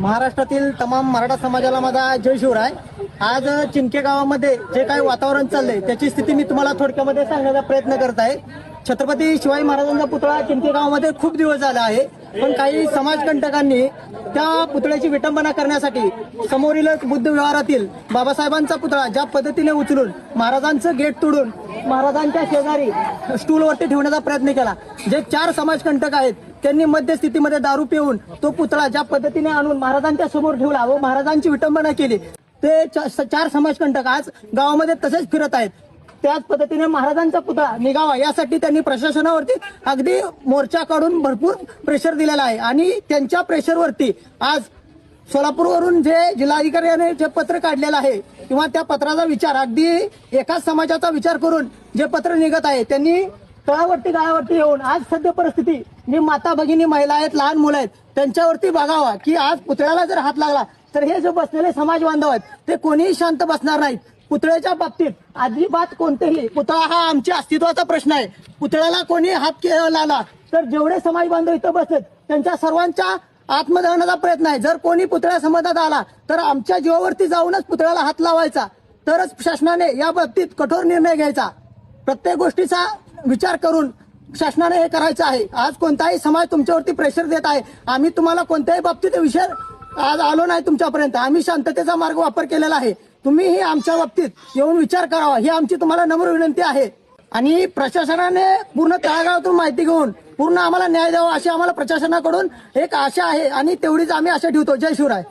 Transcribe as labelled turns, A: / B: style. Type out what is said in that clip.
A: महाराष्ट्रातील तमाम मराठा समाजाला माझा जय शिवराय. आज चिंके गावामध्ये जे काही वातावरण चाललंय त्याची स्थिती मी तुम्हाला थोडक्यामध्ये सांगण्याचा प्रयत्न करत आहे. छत्रपती शिवाजी महाराजांचा पुतळा चिंके गावामध्ये खूप दिवस झाला आहे. पण काही समाजकंटकांनी त्या पुतळ्याची विटंबना करण्यासाठी समोरीलच बुद्ध व्यवहारातील बाबासाहेबांचा पुतळा ज्या पद्धतीने उचलून महाराजांचं गेट तोडून महाराजांच्या शेजारी स्टूलवरती ठेवण्याचा प्रयत्न केला. जे चार समाजकंटक आहेत त्यांनी मध्यस्थितीमध्ये दारू पिऊन तो पुतळा ज्या पद्धतीने आणून महाराजांच्या समोर ठेवला व महाराजांची विटंबना केली ते चार समाजकंटक आज गावामध्ये तसेच फिरत आहेत. त्याच पद्धतीने महाराजांचा पुतळा निघावा यासाठी त्यांनी प्रशासनावरती अगदी मोर्चा काढून भरपूर प्रेशर दिलेला आहे. आणि त्यांच्या प्रेशरवरती आज सोलापूरवरून जे जिल्हाधिकाऱ्याने जे पत्र काढलेलं आहे किंवा त्या पत्राचा विचार अगदी एकाच समाजाचा विचार करून जे पत्र निघत आहे त्यांनी तळावरती गाळावरती येऊन आज सध्या परिस्थिती जी माता भगिनी महिला आहेत लहान मुलं आहेत त्यांच्यावरती बघावा की आज पुतळ्याला जर हात लागला तर हे जे बसलेले समाज बांधव आहेत ते कोणीही शांत बसणार नाहीत. पुतळ्याच्या बाबतीत अजिबात कोणतेही पुतळा हा आमच्या अस्तित्वाचा प्रश्न आहे. पुतळ्याला कोणी हात के- लावला तर जेवढे समाज बांधव इथं बसलेत त्यांच्या सर्वांच्या आत्मदहनाचा प्रयत्न आहे. जर कोणी पुतळ्या समाजात आला तर आमच्या जीवावरती जाऊनच पुतळ्याला हात लावायचा. तरच शासनाने या बाबतीत कठोर निर्णय घ्यायचा. प्रत्येक गोष्टीचा विचार करून शासनाने हे करायचं आहे. आज कोणताही समाज तुमच्यावरती प्रेशर देत आहे. आम्ही तुम्हाला कोणत्याही बाबतीत विषय आज आलो नाही तुमच्यापर्यंत. आम्ही शांततेचा मार्ग वापर केलेला आहे. तुम्हीही आमच्या बाबतीत येऊन विचार करावा. ही आमची तुम्हाला नम्र विनंती आहे. आणि प्रशासनाने पूर्ण तळागाळातून माहिती घेऊन पूर्ण आम्हाला न्याय द्यावा अशी आम्हाला प्रशासनाकडून एक आशा आहे. आणि तेवढीच आम्ही आशा ठेवतो. जय शिवराय.